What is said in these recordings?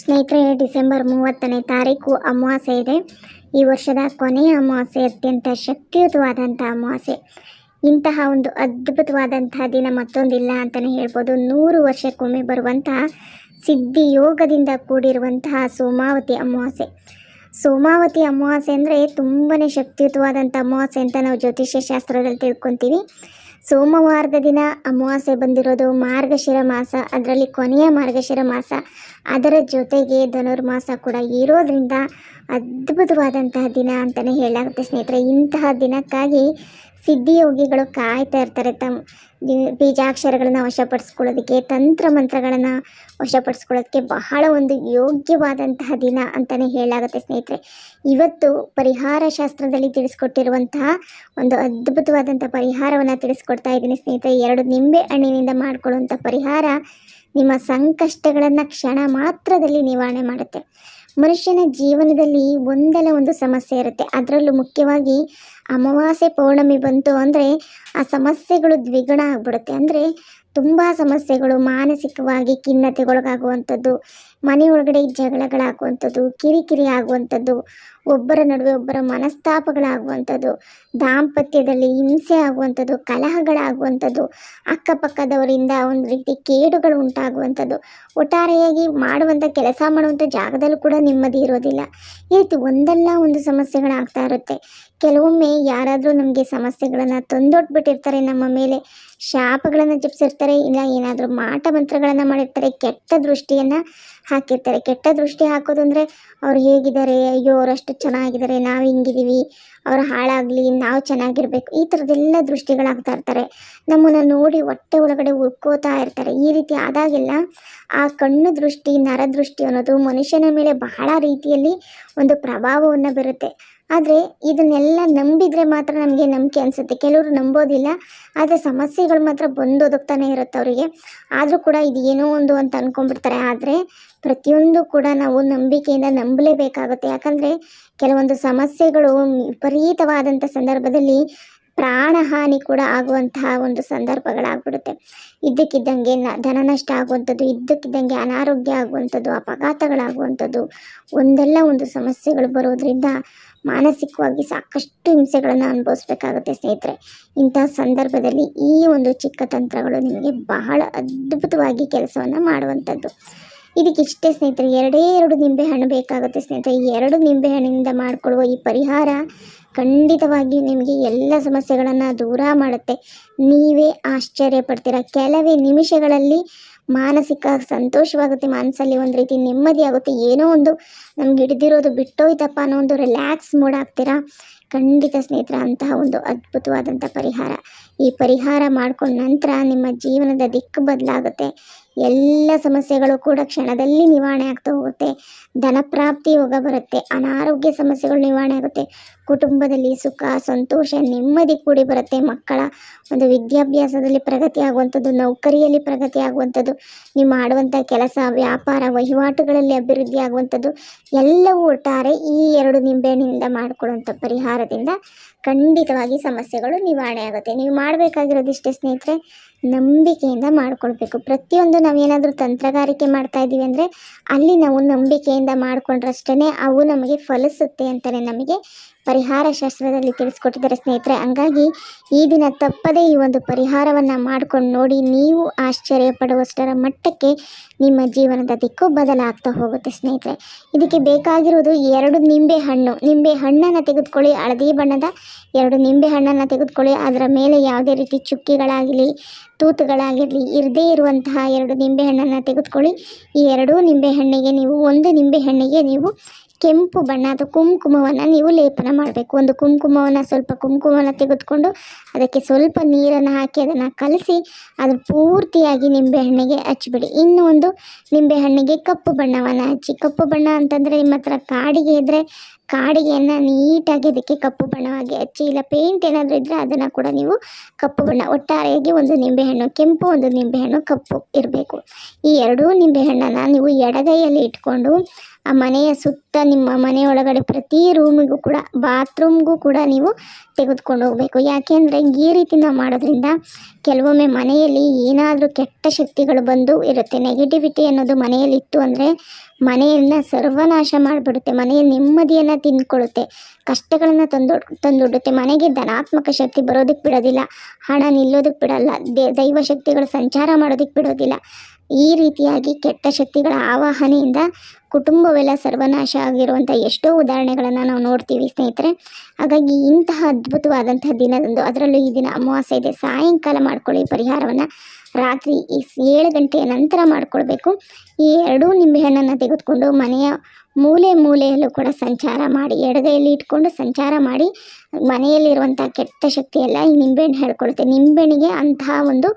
ಸ್ನೇಹಿತರೆ, ಡಿಸೆಂಬರ್ ಮೂವತ್ತನೇ ತಾರೀಕು ಅಮಾವಾಸ್ಯೆ ಇದೆ. ಈ ವರ್ಷದ ಕೊನೆಯ ಅಮಾವಾಸ್ಯೆ, ಅತ್ಯಂತ ಶಕ್ತಿಯುತವಾದಂಥ ಅಮಾವಾಸ್ಯೆ. ಇಂತಹ ಒಂದು ಅದ್ಭುತವಾದಂತಹ ದಿನ ಮತ್ತೊಂದಿಲ್ಲ ಅಂತಲೇ ಹೇಳ್ಬೋದು. ನೂರು ವರ್ಷಕ್ಕೊಮ್ಮೆ ಬರುವಂತಹ ಸಿದ್ಧಿ ಯೋಗದಿಂದ ಕೂಡಿರುವಂತಹ ಸೋಮಾವತಿ ಅಮಾವಾಸ್ಯೆ. ಸೋಮಾವತಿ ಅಮಾವಾಸ್ಯೆ ಅಂದರೆ ತುಂಬಾ ಶಕ್ತಿಯುತವಾದಂಥ ಅಮಾವಾಸ್ಯೆ ಅಂತ ನಾವು ಜ್ಯೋತಿಷ್ಯ ಶಾಸ್ತ್ರದಲ್ಲಿ ತಿಳ್ಕೊತೀವಿ. ಸೋಮವಾರದ ದಿನ ಅಮಾವಾಸ್ಯೆ ಬಂದಿರೋದು ಮಾರ್ಗಶಿರ ಮಾಸ, ಅದರಲ್ಲಿ ಕೊನೆಯ ಮಾರ್ಗಶಿರ ಮಾಸ. ಅದರ ಜೊತೆಗೆ ಧನುರ್ಮಾಸ ಕೂಡ ಇರೋದ್ರಿಂದ ಅದ್ಭುತವಾದಂತಹ ದಿನ ಅಂತಲೇ ಹೇಳಲಾಗುತ್ತೆ ಸ್ನೇಹಿತರೆ. ಇಂತಹ ದಿನಕ್ಕಾಗಿ ಸಿದ್ಧಿಯೋಗಿಗಳು ಕಾಯ್ತಾ ಇರ್ತಾರೆ. ತಮ್ಮ ಬೀಜಾಕ್ಷರಗಳನ್ನು ವಶಪಡಿಸ್ಕೊಳ್ಳೋದಕ್ಕೆ ತಂತ್ರ ಮಂತ್ರಗಳನ್ನು ವಶಪಡಿಸ್ಕೊಳ್ಳೋದಕ್ಕೆ ಬಹಳ ಒಂದು ಯೋಗ್ಯವಾದಂತಹ ದಿನ ಅಂತಲೇ ಹೇಳಲಾಗುತ್ತೆ ಸ್ನೇಹಿತರೆ. ಇವತ್ತು ಪರಿಹಾರ ಶಾಸ್ತ್ರದಲ್ಲಿ ತಿಳಿಸ್ಕೊಟ್ಟಿರುವಂತಹ ಒಂದು ಅದ್ಭುತವಾದಂಥ ಪರಿಹಾರವನ್ನು ತಿಳಿಸ್ಕೊಡ್ತಾ ಇದ್ದೀನಿ ಸ್ನೇಹಿತರೆ. ಎರಡು ನಿಂಬೆ ಹಣ್ಣಿನಿಂದ ಮಾಡಿಕೊಳ್ಳುವಂಥ ಪರಿಹಾರ ನಿಮ್ಮ ಸಂಕಷ್ಟಗಳನ್ನು ಕ್ಷಣ ಮಾತ್ರದಲ್ಲಿ ನಿವಾರಣೆ ಮಾಡುತ್ತೆ. ಮನುಷ್ಯನ ಜೀವನದಲ್ಲಿ ಒಂದಲ್ಲ ಒಂದು ಸಮಸ್ಯೆ ಇರುತ್ತೆ. ಅದರಲ್ಲೂ ಮುಖ್ಯವಾಗಿ ಅಮಾವಾಸ್ಯೆ ಪೌರ್ಣಮಿ ಬಂತು ಅಂದರೆ ಆ ಸಮಸ್ಯೆಗಳು ದ್ವಿಗುಣ ಆಗ್ಬಿಡುತ್ತೆ. ಅಂದರೆ ತುಂಬ ಸಮಸ್ಯೆಗಳು, ಮಾನಸಿಕವಾಗಿ ಖಿನ್ನತೆಗೊಳಗಾಗುವಂಥದ್ದು ಮನೆ ಒಳಗಡೆ ಜಗಳಗಳಾಗುವಂಥದ್ದು, ಕಿರಿಕಿರಿ ಆಗುವಂಥದ್ದು ಒಬ್ಬರ ನಡುವೆ ಒಬ್ಬರ ಮನಸ್ತಾಪಗಳಾಗುವಂಥದ್ದು, ದಾಂಪತ್ಯದಲ್ಲಿ ಹಿಂಸೆ ಆಗುವಂಥದ್ದು, ಕಲಹಗಳಾಗುವಂಥದ್ದು, ಅಕ್ಕಪಕ್ಕದವರಿಂದ ಒಂದು ರೀತಿ ಕೇಡುಗಳು ಉಂಟಾಗುವಂಥದ್ದು, ಒಟ್ಟಾರೆಯಾಗಿ ಮಾಡುವಂಥ ಕೆಲಸ ಮಾಡುವಂಥ ಜಾಗದಲ್ಲೂ ಕೂಡ ನೆಮ್ಮದಿ ಇರೋದಿಲ್ಲ. ಈ ರೀತಿ ಒಂದಲ್ಲ ಒಂದು ಸಮಸ್ಯೆಗಳಾಗ್ತಾ ಇರುತ್ತೆ. ಕೆಲವೊಮ್ಮೆ ಯಾರಾದರೂ ನಮಗೆ ಸಮಸ್ಯೆಗಳನ್ನು ತಂದೊಟ್ಬಿಟ್ಟಿರ್ತಾರೆ, ನಮ್ಮ ಮೇಲೆ ಶಾಪಗಳನ್ನು ಜಪಿಸಿರ್ತಾರೆ, ಇಲ್ಲ ಏನಾದರೂ ಮಾಟ ಮಂತ್ರಗಳನ್ನು ಮಾಡಿರ್ತಾರೆ, ಕೆಟ್ಟ ದೃಷ್ಟಿಯನ್ನು ಹಾಕಿರ್ತಾರೆ. ಕೆಟ್ಟ ದೃಷ್ಟಿ ಹಾಕೋದು ಅಂದರೆ ಅವ್ರು ಹೇಗಿದ್ದಾರೆ, ಅಯ್ಯೋ ಅವರಷ್ಟು ಚೆನ್ನಾಗಿದ್ದಾರೆ, ನಾವು ಹಿಂಗಿದ್ದೀವಿ ಅವ್ರು ಹಾಳಾಗಲಿ, ನಾವು ಚೆನ್ನಾಗಿರ್ಬೇಕು. ಈ ಥರದ್ದೆಲ್ಲ ದೃಷ್ಟಿಗಳಾಗ್ತಾ ಇರ್ತಾರೆ. ನಮ್ಮನ್ನು ನೋಡಿ ಹೊಟ್ಟೆ ಒಳಗಡೆ ಉರ್ಕೋತಾ ಇರ್ತಾರೆ. ಈ ರೀತಿ ಆದಾಗೆಲ್ಲ ಆ ಕಣ್ಣು ದೃಷ್ಟಿ ನರದೃಷ್ಟಿ ಅನ್ನೋದು ಮನುಷ್ಯನ ಮೇಲೆ ಬಹಳ ರೀತಿಯಲ್ಲಿ ಒಂದು ಪ್ರಭಾವವನ್ನು ಬೀರುತ್ತೆ. ಆದರೆ ಇದನ್ನೆಲ್ಲ ನಂಬಿದರೆ ಮಾತ್ರ ನಮಗೆ ನಂಬಿಕೆ ಅನಿಸುತ್ತೆ. ಕೆಲವರು ನಂಬೋದಿಲ್ಲ, ಆದರೆ ಸಮಸ್ಯೆಗಳು ಮಾತ್ರ ಬಂದು ಒದಗ್ತಾನೆ ಇರುತ್ತೆ ಅವರಿಗೆ. ಆದರೂ ಕೂಡ ಇದು ಏನೋ ಒಂದು ಅಂತ ಅಂದ್ಕೊಂಡ್ಬಿಡ್ತಾರೆ ಆದರೆ ಪ್ರತಿಯೊಂದು ಕೂಡ ನಾವು ನಂಬಿಕೆಯಿಂದ ನಂಬಲೇಬೇಕಾಗುತ್ತೆ. ಯಾಕಂದರೆ ಕೆಲವೊಂದು ಸಮಸ್ಯೆಗಳು ವಿಪರೀತವಾದಂಥ ಸಂದರ್ಭದಲ್ಲಿ ಪ್ರಾಣಹಾನಿ ಕೂಡ ಆಗುವಂತಹ ಒಂದು ಸಂದರ್ಭಗಳಾಗ್ಬಿಡುತ್ತೆ. ಇದ್ದಕ್ಕಿದ್ದಂಗೆ ಧನ ನಷ್ಟ ಆಗುವಂಥದ್ದು, ಇದ್ದಕ್ಕಿದ್ದಂಗೆ ಅನಾರೋಗ್ಯ ಆಗುವಂಥದ್ದು, ಅಪಘಾತಗಳಾಗುವಂಥದ್ದು, ಒಂದೆಲ್ಲ ಒಂದು ಸಮಸ್ಯೆಗಳು ಬರೋದ್ರಿಂದ ಮಾನಸಿಕವಾಗಿ ಸಾಕಷ್ಟು ಹಿಂಸೆಗಳನ್ನು ಅನುಭವಿಸ್ಬೇಕಾಗುತ್ತೆ ಸ್ನೇಹಿತರೆ. ಇಂಥ ಸಂದರ್ಭದಲ್ಲಿ ಈ ಒಂದು ಚಿಕ್ಕ ತಂತ್ರಗಳು ನಿಮಗೆ ಬಹಳ ಅದ್ಭುತವಾಗಿ ಕೆಲಸವನ್ನು ಮಾಡುವಂಥದ್ದು. ಇದಕ್ಕಿಷ್ಟೇ ಸ್ನೇಹಿತರೆ, ಎರಡೇ ಎರಡು ನಿಂಬೆಹಣ್ಣು ಬೇಕಾಗುತ್ತೆ ಸ್ನೇಹಿತರೆ. ಎರಡು ನಿಂಬೆಹಣ್ಣಿನಿಂದ ಮಾಡಿಕೊಳ್ಳುವ ಈ ಪರಿಹಾರ ಖಂಡಿತವಾಗಿಯೂ ನಿಮಗೆ ಎಲ್ಲ ಸಮಸ್ಯೆಗಳನ್ನು ದೂರ ಮಾಡುತ್ತೆ. ನೀವೇ ಆಶ್ಚರ್ಯ ಪಡ್ತೀರಾ? ಕೆಲವೇ ನಿಮಿಷಗಳಲ್ಲಿ ಮಾನಸಿಕ ಸಂತೋಷವಾಗುತ್ತೆ, ಮನಸ್ಸಲ್ಲಿ ಒಂದು ರೀತಿ ನೆಮ್ಮದಿ ಆಗುತ್ತೆ. ಏನೋ ಒಂದು ನಮ್ಗೆ ಹಿಡಿದಿರೋದು ಬಿಟ್ಟೋಯ್ತಪ್ಪ ಅನ್ನೋ ಒಂದು ರಿಲ್ಯಾಕ್ಸ್ ಮೂಡ್ ಆಗ್ತೀರಾ? ಖಂಡಿತ ಸ್ನೇಹಿತರ, ಅಂತಹ ಒಂದು ಅದ್ಭುತವಾದಂಥ ಪರಿಹಾರ. ಈ ಪರಿಹಾರ ಮಾಡ್ಕೊಂಡ ನಂತರ ನಿಮ್ಮ ಜೀವನದ ದಿಕ್ಕು ಬದಲಾಗುತ್ತೆ. ಎಲ್ಲ ಸಮಸ್ಯೆಗಳು ಕೂಡ ಕ್ಷಣದಲ್ಲಿ ನಿವಾರಣೆ ಆಗ್ತಾ ಹೋಗುತ್ತೆ. ಧನಪ್ರಾಪ್ತಿ ಯೋಗ ಬರುತ್ತೆ. ಅನಾರೋಗ್ಯ ಸಮಸ್ಯೆಗಳು ನಿವಾರಣೆ ಆಗುತ್ತೆ. ಕುಟುಂಬದಲ್ಲಿ ಸುಖ, ಸಂತೋಷ, ನೆಮ್ಮದಿ ಕೂಡಿ ಬರುತ್ತೆ. ಮಕ್ಕಳ ಒಂದು ವಿದ್ಯಾಭ್ಯಾಸದಲ್ಲಿ ಪ್ರಗತಿ ಆಗುವಂಥದ್ದು, ನೌಕರಿಯಲ್ಲಿ ಪ್ರಗತಿ ಆಗುವಂಥದ್ದು ನೀವು ಮಾಡುವಂಥ ಕೆಲಸ, ವ್ಯಾಪಾರ, ವಹಿವಾಟುಗಳಲ್ಲಿ ಅಭಿವೃದ್ಧಿ ಆಗುವಂಥದ್ದು, ಎಲ್ಲವೂ ಒಟ್ಟಾರೆ ಈ ಎರಡು ನಿಂಬೆಹಣ್ಣಿನಿಂದ ಮಾಡಿಕೊಳ್ಳುವಂಥ ಪರಿಹಾರದಿಂದ ಖಂಡಿತವಾಗಿ ಸಮಸ್ಯೆಗಳು ನಿವಾರಣೆ ಆಗುತ್ತೆ. ನೀವು ಮಾಡಬೇಕಾಗಿರೋದಿಷ್ಟೇ ಸ್ನೇಹಿತರೆ, ನಂಬಿಕೆಯಿಂದ ಮಾಡ್ಕೊಳ್ಬೇಕು. ಪ್ರತಿಯೊಂದು ನಾವೇನಾದರೂ ತಂತ್ರಗಾರಿಕೆ ಮಾಡ್ತಾ ಇದ್ದೀವಿ ಅಂದರೆ, ಅಲ್ಲಿ ನಾವು ನಂಬಿಕೆಯಿಂದ ಮಾಡಿಕೊಂಡ್ರಷ್ಟೇ ಅವು ನಮಗೆ ಫಲಿಸುತ್ತೆ ಅಂತಲೇ ನಮಗೆ ಪರಿಹಾರ ಶಾಸ್ತ್ರದಲ್ಲಿ ತಿಳಿಸ್ಕೊಟ್ಟಿದ್ದಾರೆ ಸ್ನೇಹಿತರೆ. ಹಂಗಾಗಿ ಈ ದಿನ ತಪ್ಪದೇ ಈ ಒಂದು ಪರಿಹಾರವನ್ನು ಮಾಡ್ಕೊಂಡು ನೋಡಿ ನೀವು ಆಶ್ಚರ್ಯ ಪಡುವಷ್ಟರ ಮಟ್ಟಕ್ಕೆ ನಿಮ್ಮ ಜೀವನದ ದಿಕ್ಕು ಬದಲಾಗ್ತಾ ಹೋಗುತ್ತೆ ಸ್ನೇಹಿತರೆ. ಇದಕ್ಕೆ ಬೇಕಾಗಿರುವುದು ಎರಡು ನಿಂಬೆ ಹಣ್ಣು. ನಿಂಬೆ ಹಣ್ಣನ್ನು ತೆಗೆದುಕೊಳ್ಳಿ, ಹಳದಿ ಬಣ್ಣದ ಎರಡು ನಿಂಬೆ ಹಣ್ಣನ್ನು ತೆಗೆದುಕೊಳ್ಳಿ, ಅದರ ಮೇಲೆ ಯಾವುದೇ ರೀತಿ ಚುಕ್ಕಿಗಳಾಗಲಿ ತೂತುಗಳಾಗಿರಲಿ ಇರದೇ ಇರುವಂತಹ ಎರಡು ನಿಂಬೆ ಹಣ್ಣನ್ನು ತೆಗೆದುಕೊಳ್ಳಿ. ಈ ಎರಡೂ ನಿಂಬೆ ಹಣ್ಣಿಗೆ ನೀವು, ಒಂದು ನಿಂಬೆ ಹಣ್ಣಿಗೆ ನೀವು ಕೆಂಪು ಬಣ್ಣದ ಕುಂಕುಮವನ್ನು ನೀವು ಲೇಪನ ಮಾಡಬೇಕು. ಒಂದು ಕುಂಕುಮವನ್ನು ಸ್ವಲ್ಪ ಕುಂಕುಮವನ್ನು ತೆಗೆದುಕೊಂಡು ಅದಕ್ಕೆ ಸ್ವಲ್ಪ ನೀರನ್ನು ಹಾಕಿ ಅದನ್ನು ಕಲಸಿ ಅದು ಪೂರ್ತಿಯಾಗಿ ನಿಂಬೆಹಣ್ಣಿಗೆ ಹಚ್ಚಿಬಿಡಿ ಇನ್ನು ಒಂದು ನಿಂಬೆಹಣ್ಣಿಗೆ ಕಪ್ಪು ಬಣ್ಣವನ್ನು ಹಚ್ಚಿ. ಕಪ್ಪು ಬಣ್ಣ ಅಂತಂದರೆ ನಿಮ್ಮ ಹತ್ರ ಕಾಡಿಗೆ ಇದ್ದರೆ ಕಾಡಿಗೆಯನ್ನು ನೀಟಾಗಿ ಅದಕ್ಕೆ ಕಪ್ಪು ಬಣ್ಣವಾಗಿ ಹಚ್ಚಿ. ಇಲ್ಲ ಪೇಂಟ್ ಏನಾದರೂ ಇದ್ದರೆ ಅದನ್ನು ಕೂಡ ನೀವು ಕಪ್ಪು ಬಣ್ಣ, ಒಟ್ಟಾರೆಯಾಗಿ ಒಂದು ನಿಂಬೆಹಣ್ಣು ಕೆಂಪು, ಒಂದು ನಿಂಬೆಹಣ್ಣು ಕಪ್ಪು ಇರಬೇಕು. ಈ ಎರಡೂ ನಿಂಬೆಹಣ್ಣನ್ನು ನೀವು ಎಡಗೈಯಲ್ಲಿ ಇಟ್ಕೊಂಡು ಆ ಮನೆಯ ಸುತ್ತ ನಿಮ್ಮ ಮನೆಯೊಳಗಡೆ ಪ್ರತಿ ರೂಮಿಗೂ ಕೂಡ ಬಾತ್ರೂಮ್ಗೂ ಕೂಡ ನೀವು ತೆಗೆದುಕೊಂಡು ಹೋಗಬೇಕು. ಯಾಕೆಂದರೆ ಈ ರೀತಿ ಮಾಡೋದ್ರಿಂದ ಕೆಲವೊಮ್ಮೆ ಮನೆಯಲ್ಲಿ ಏನಾದರೂ ಕೆಟ್ಟ ಶಕ್ತಿಗಳು ಬಂದು ಇರುತ್ತೆ. ನೆಗೆಟಿವಿಟಿ ಅನ್ನೋದು ಮನೆಯಲ್ಲಿ ಇತ್ತು ಅಂದರೆ ಮನೆಯನ್ನು ಸರ್ವನಾಶ ಮಾಡಿಬಿಡುತ್ತೆ, ಮನೆಯ ನೆಮ್ಮದಿಯನ್ನು ತಿಂದ್ಕೊಳ್ಳುತ್ತೆ ಕಷ್ಟಗಳನ್ನು ತಂದು ತಂದುಡುತ್ತೆ ಮನೆಗೆ ಧನಾತ್ಮಕ ಶಕ್ತಿ ಬರೋದಕ್ಕೆ ಬಿಡೋದಿಲ್ಲ, ಹಣ ನಿಲ್ಲೋದಕ್ಕೆ ಬಿಡೋಲ್ಲ ದೈವ ಶಕ್ತಿಗಳು ಸಂಚಾರ ಮಾಡೋದಕ್ಕೆ ಬಿಡೋದಿಲ್ಲ. ಈ ರೀತಿಯಾಗಿ ಕೆಟ್ಟ ಶಕ್ತಿಗಳ ಆವಾಹನೆಯಿಂದ ಕುಟುಂಬವೆಲ್ಲ ಸರ್ವನಾಶ ಆಗಿರುವಂಥ ಎಷ್ಟೋ ಉದಾಹರಣೆಗಳನ್ನು ನಾವು ನೋಡ್ತೀವಿ ಸ್ನೇಹಿತರೆ. ಹಾಗಾಗಿ ಇಂತಹ ಅದ್ಭುತವಾದಂತಹ ದಿನದಂದು, ಅದರಲ್ಲೂ ಈ ದಿನ ಅಮಾವಾಸ್ಯೆ ಇದೆ ಸಾಯಂಕಾಲ ಮಾಡ್ಕೊಳ್ಳಿ ಪರಿಹಾರವನ್ನು. ರಾತ್ರಿ ಏಳು ಗಂಟೆಯ ನಂತರ ಮಾಡಿಕೊಳ್ಬೇಕು. ಈ ಎರಡೂ ನಿಂಬೆಹಣ್ಣನ್ನು ತೆಗೆದುಕೊಂಡು ಮನೆಯ ಮೂಲೆ ಮೂಲೆಯಲ್ಲೂ ಕೂಡ ಸಂಚಾರ ಮಾಡಿ, ಎಡಗೈಯಲ್ಲಿ ಇಟ್ಕೊಂಡು ಸಂಚಾರ ಮಾಡಿ, ಮನೆಯಲ್ಲಿರುವಂಥ ಕೆಟ್ಟ ಶಕ್ತಿ ಎಲ್ಲ ಈ ನಿಂಬೆಹಣ್ಣು ಹೇಳ್ಕೊಳುತ್ತೆ ನಿಂಬೆಹಣ್ಣಿಗೆ ಅಂತಹ ಒಂದು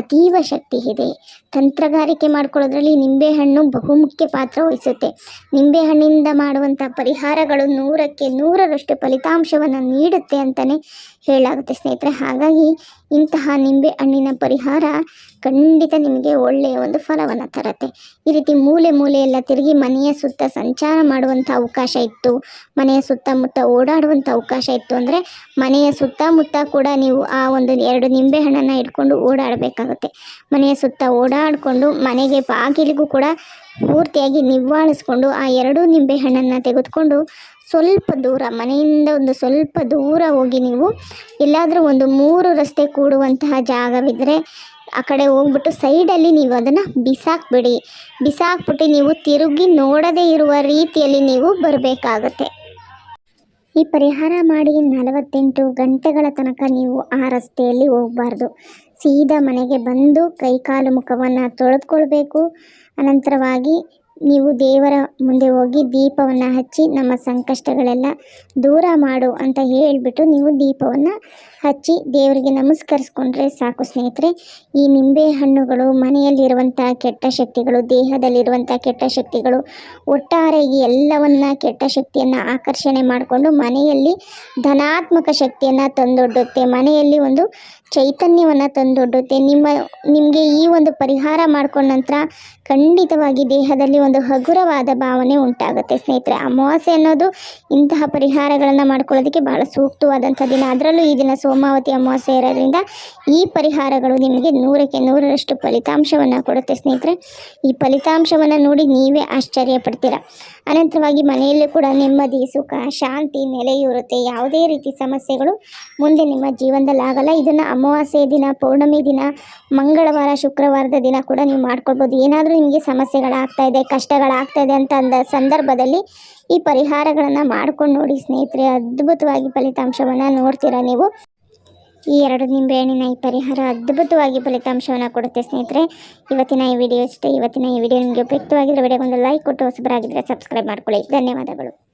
ಅತೀವ ಶಕ್ತಿ ಇದೆ. ತಂತ್ರಗಾರಿಕೆ ಮಾಡ್ಕೊಳ್ಳೋದ್ರಲ್ಲಿ ನಿಂಬೆಹಣ್ಣು ಬಹುಮುಖ್ಯ ಪಾತ್ರ ವಹಿಸುತ್ತೆ. ನಿಂಬೆಹಣ್ಣಿಂದ ಮಾಡುವಂಥ ಪರಿಹಾರಗಳು ನೂರಕ್ಕೆ ನೂರರಷ್ಟು ಫಲಿತಾಂಶವನ್ನು ನೀಡುತ್ತೆ ಅಂತಲೇ ಹೇಳಲಾಗುತ್ತೆ ಸ್ನೇಹಿತರೆ. ಹಾಗಾಗಿ ಇಂತಹ ನಿಂಬೆ ಹಣ್ಣಿನ ಪರಿಹಾರ ಖಂಡಿತ ನಿಮಗೆ ಒಳ್ಳೆಯ ಒಂದು ಫಲವನ್ನು ತರುತ್ತೆ. ಈ ರೀತಿ ಮೂಲೆ ಮೂಲೆಯೆಲ್ಲ ತಿರುಗಿ ಮನೆಯ ಸುತ್ತ ಸಂಚಾರ ಮಾಡುವಂಥ ಅವಕಾಶ ಇತ್ತು. ಮನೆಯ ಸುತ್ತಮುತ್ತ ಓಡಾಡುವಂಥ ಅವಕಾಶ ಇತ್ತು. ಅಂದರೆ ಮನೆಯ ಸುತ್ತಮುತ್ತ ಕೂಡ ನೀವು ಆ ಒಂದು ಎರಡು ನಿಂಬೆ ಹಣ್ಣನ್ನು ಇಟ್ಕೊಂಡು ಓಡಾಡಬೇಕಾಗುತ್ತೆ. ಮನೆಯ ಸುತ್ತ ಓಡಾಡಿಕೊಂಡು ಮನೆಗೆ ಬಾಗಿಲಿಗೂ ಕೂಡ ಪೂರ್ತಿಯಾಗಿ ನಿವ್ವಾಳಿಸ್ಕೊಂಡು ಆ ಎರಡು ನಿಂಬೆ ಹಣ್ಣನ್ನು ತೆಗೆದುಕೊಂಡು ಸ್ವಲ್ಪ ದೂರ, ಮನೆಯಿಂದ ಒಂದು ಸ್ವಲ್ಪ ದೂರ ಹೋಗಿ ನೀವು ಎಲ್ಲಾದರೂ ಒಂದು ಮೂರು ರಸ್ತೆ ಕೂಡುವಂತಹ ಜಾಗವಿದ್ದರೆ ಆ ಕಡೆ ಹೋಗ್ಬಿಟ್ಟು ಸೈಡಲ್ಲಿ ನೀವು ಅದನ್ನು ಬಿಸಾಕ್ಬಿಡಿ. ಬಿಸಾಕ್ಬಿಟ್ಟು ನೀವು ತಿರುಗಿ ನೋಡದೇ ಇರುವ ರೀತಿಯಲ್ಲಿ ನೀವು ಬರಬೇಕಾಗತ್ತೆ. ಈ ಪರಿಹಾರ ಮಾಡಿ ನಲವತ್ತೆಂಟು ಗಂಟೆಗಳ ತನಕ ನೀವು ಆ ರಸ್ತೆಯಲ್ಲಿ ಹೋಗಬಾರ್ದು. ಸೀದಾ ಮನೆಗೆ ಬಂದು ಕೈಕಾಲು ಮುಖವನ್ನು ತೊಳೆದುಕೊಳ್ಬೇಕು. ಅನಂತರವಾಗಿ ನೀವು ದೇವರ ಮುಂದೆ ಹೋಗಿ ದೀಪವನ್ನು ಹಚ್ಚಿ ನಮ್ಮ ಸಂಕಷ್ಟಗಳೆಲ್ಲ ದೂರ ಮಾಡು ಅಂತ ಹೇಳಿಬಿಟ್ಟು ನೀವು ದೀಪವನ್ನು ಹಚ್ಚಿ ದೇವರಿಗೆ ನಮಸ್ಕರಿಸ್ಕೊಂಡ್ರೆ ಸಾಕು ಸ್ನೇಹಿತರೆ. ಈ ನಿಂಬೆ ಹಣ್ಣುಗಳು ಮನೆಯಲ್ಲಿರುವಂಥ ಕೆಟ್ಟ ಶಕ್ತಿಗಳು ದೇಹದಲ್ಲಿರುವಂಥ ಕೆಟ್ಟ ಶಕ್ತಿಗಳು, ಒಟ್ಟಾರೆ ಈ ಎಲ್ಲವನ್ನ ಕೆಟ್ಟ ಶಕ್ತಿಯನ್ನು ಆಕರ್ಷಣೆ ಮಾಡಿಕೊಂಡು ಮನೆಯಲ್ಲಿ ಧನಾತ್ಮಕ ಶಕ್ತಿಯನ್ನು ತಂದೊಡ್ಡುತ್ತೆ. ಮನೆಯಲ್ಲಿ ಒಂದು ಚೈತನ್ಯವನ್ನು ತಂದೊಡ್ಡುತ್ತೆ. ನಿಮ್ಮ, ನಿಮಗೆ ಈ ಒಂದು ಪರಿಹಾರ ಮಾಡ್ಕೊಂಡ ನಂತರ ಖಂಡಿತವಾಗಿ ದೇಹದಲ್ಲಿ ಒಂದು ಹಗುರವಾದ ಭಾವನೆ ಉಂಟಾಗುತ್ತೆ ಸ್ನೇಹಿತರೆ. ಅಮಾವಾಸ್ಯೆ ಅನ್ನೋದು ಇಂತಹ ಪರಿಹಾರಗಳನ್ನು ಮಾಡ್ಕೊಳ್ಳೋದಕ್ಕೆ ಬಹಳ ಸೂಕ್ತವಾದಂಥ ದಿನ. ಅದರಲ್ಲೂ ಈ ದಿನ ಸೋಮಾವತಿ ಅಮಾವಾಸ್ಯೆ ಇರೋದ್ರಿಂದ ಈ ಪರಿಹಾರಗಳು ನಿಮಗೆ ನೂರಕ್ಕೆ ನೂರರಷ್ಟು ಫಲಿತಾಂಶವನ್ನು ಕೊಡುತ್ತೆ ಸ್ನೇಹಿತರೆ. ಈ ಫಲಿತಾಂಶವನ್ನು ನೋಡಿ ನೀವೇ ಆಶ್ಚರ್ಯ ಪಡ್ತೀರ ಅನಂತರವಾಗಿ ಮನೆಯಲ್ಲೂ ಕೂಡ ನೆಮ್ಮದಿ, ಸುಖ, ಶಾಂತಿ ನೆಲೆಯೂರುತ್ತೆ ಯಾವುದೇ ರೀತಿ ಸಮಸ್ಯೆಗಳು ಮುಂದೆ ನಿಮ್ಮ ಜೀವನದಲ್ಲಿ ಆಗಲ್ಲ. ಇದನ್ನು ಅಮಾವಾಸ್ಯೆ ದಿನ, ಪೌರ್ಣಮಿ ದಿನ, ಮಂಗಳವಾರ, ಶುಕ್ರವಾರದ ದಿನ ಕೂಡ ನೀವು ಮಾಡ್ಕೊಳ್ಬೋದು. ಏನಾದರೂ ನಿಮಗೆ ಸಮಸ್ಯೆಗಳಾಗ್ತಾ ಇದೆ, ಕಷ್ಟಗಳಾಗ್ತಾ ಇದೆ ಅಂತ ಅಂದ ಸಂದರ್ಭದಲ್ಲಿ ಈ ಪರಿಹಾರಗಳನ್ನು ಮಾಡ್ಕೊಂಡು ನೋಡಿ ಸ್ನೇಹಿತರೆ. ಅದ್ಭುತವಾಗಿ ಫಲಿತಾಂಶವನ್ನು ನೋಡ್ತೀರಾ ನೀವು? ಈ ಎರಡು ನಿಂಬೆಹಣ್ಣಿನ ಈ ಪರಿಹಾರ ಅದ್ಭುತವಾಗಿ ಫಲಿತಾಂಶವನ್ನು ಕೊಡುತ್ತೆ ಸ್ನೇಹಿತರೆ. ಇವತ್ತಿನ ಈ ವಿಡಿಯೋ ಇಷ್ಟೇ. ಇವತ್ತಿನ ಈ ವಿಡಿಯೋ ನಿಮಗೆ ಉಪಯುಕ್ತವಾಗಿದ್ದರೆ ವಿಡಿಯೋಗೊಂದು ಲೈಕ್ ಕೊಟ್ಟು ಹೊಸಬರಾಗಿದ್ದರೆ ಸಬ್ಸ್ಕ್ರೈಬ್ ಮಾಡ್ಕೊಳ್ಳಿ. ಧನ್ಯವಾದಗಳು.